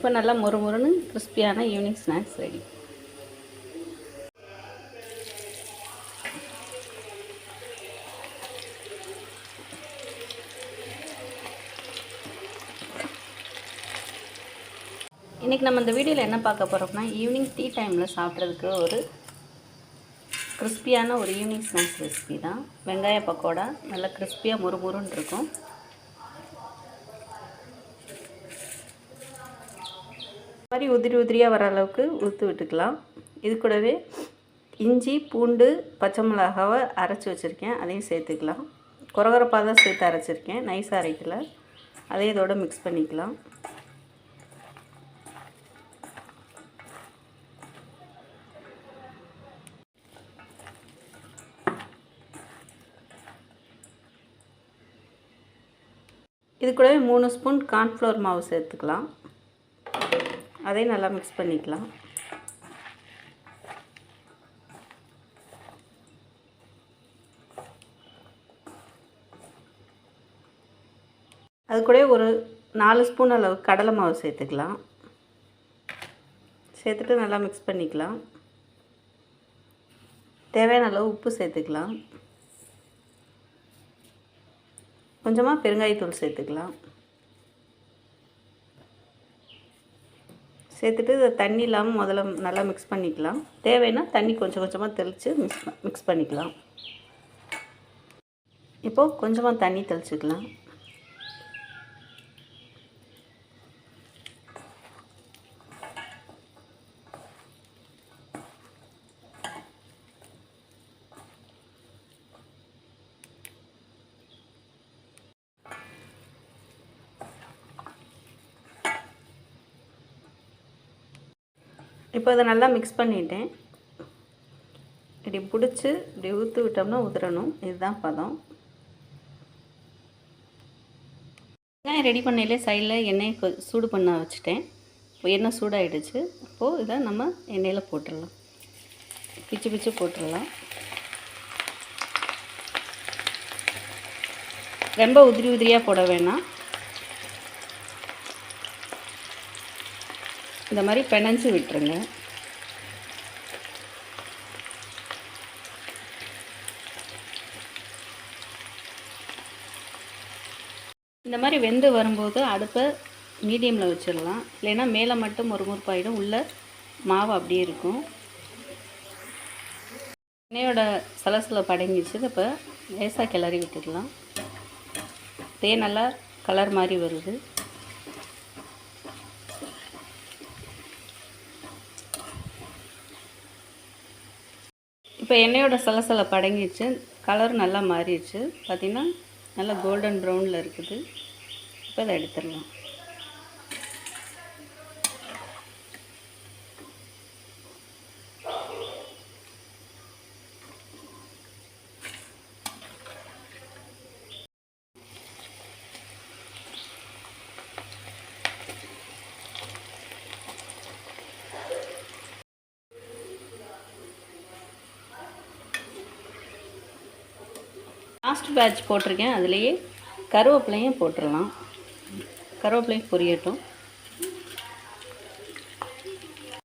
இப்போ நல்லா மொறு மொறுன்னு கிறிஸ்பியான ஈவினிங் ஸ்நாக்ஸ் ரெடி இன்றைக்கி நம்ம இந்த வீடியோவில் என்ன பார்க்க போகிறோம்னா ஈவினிங் டீ டைமில் சாப்பிட்றதுக்கு ஒரு கிறிஸ்பியான ஒரு ஈவினிங் ஸ்நாக்ஸ் ரெசிபி தான். வெங்காய பக்கோடா நல்லா கிறிஸ்பியாக முறுமுறுன்னு இருக்கும். மாதிரி உதிரி உதிரியாக வர அளவுக்கு ஊற்றி விட்டுக்கலாம். இது கூடவே இஞ்சி பூண்டு பச்சை மிளகாவை அரைச்சி வச்சுருக்கேன். அதையும் சேர்த்துக்கலாம். குறகுறப்பாக தான் சேர்த்து அரைச்சிருக்கேன். நைஸாக அரைக்கல. அதையும் இதோட மிக்ஸ் பண்ணிக்கலாம். இது கூடவே மூணு ஸ்பூன் கார்ன்ஃப்ளவர் மாவு சேர்த்துக்கலாம். அதையும் நல்லா மிக்ஸ் பண்ணிக்கலாம். அது கூட ஒரு நாலு ஸ்பூன் அளவு கடலை மாவு சேர்த்துக்கலாம். சேர்த்துட்டு நல்லா மிக்ஸ் பண்ணிக்கலாம். தேவையான அளவு உப்பு சேர்த்துக்கலாம். கொஞ்சமாக பெருங்காயத்தூள் சேர்த்துக்கலாம். சேர்த்துட்டு இதை தண்ணி இல்லாமல் முதல்ல நல்லா மிக்ஸ் பண்ணிக்கலாம். தேவைன்னா தண்ணி கொஞ்சம் கொஞ்சமாக தெளித்து மிக்ஸ் மிக்ஸ் பண்ணிக்கலாம். இப்போது கொஞ்சமாக தண்ணி தெளிச்சுக்கலாம். இப்போ இதை நல்லா மிக்ஸ் பண்ணிட்டேன். இப்படி பிடிச்சி இப்படி ஊற்றி விட்டோம்னா உதிரணும். இதுதான் பதம். வெங்காயம் ரெடி பண்ணையிலே சைடில் எண்ணெயை கொ சூடு பண்ண வச்சுட்டேன். இப்போ எண்ணெய் சூடாகிடுச்சு இப்போது இதை நம்ம எண்ணெயில் போட்டுடலாம். பிச்சு பிச்சு போட்டுடலாம். ரொம்ப உதிரி உதிரியாக போட வேணாம். இந்த மாதிரி பிணைஞ்சு விட்டுருங்க. இந்த மாதிரி வெந்து வரும்போது அடுப்பை மீடியமில் வச்சிடலாம். இல்லைன்னா மேலே மட்டும் ஒரு முறுப்பாயிடும். உள்ளே மாவு அப்படியே இருக்கும். எண்ணெயோட சலசில் படங்கிச்சு. இப்போ லேசாக கிளறி விட்டுக்கலாம் தே நல்லா கலர் மாதிரி வருது. இப்போ எண்ணெயோட சலசலை படங்கிடுச்சு கலர் நல்லா மாறிடுச்சு. பார்த்திங்கன்னா நல்லா கோல்டன் ப்ரௌனில் இருக்குது. இப்போ அதை எடுத்துடலாம். லாஸ்ட் பேட்ச் போட்டிருக்கேன். அதுலேயே கருவேப்பிலையும் போட்டுடலாம் கருவேப்பிலையும் பொரியட்டும்.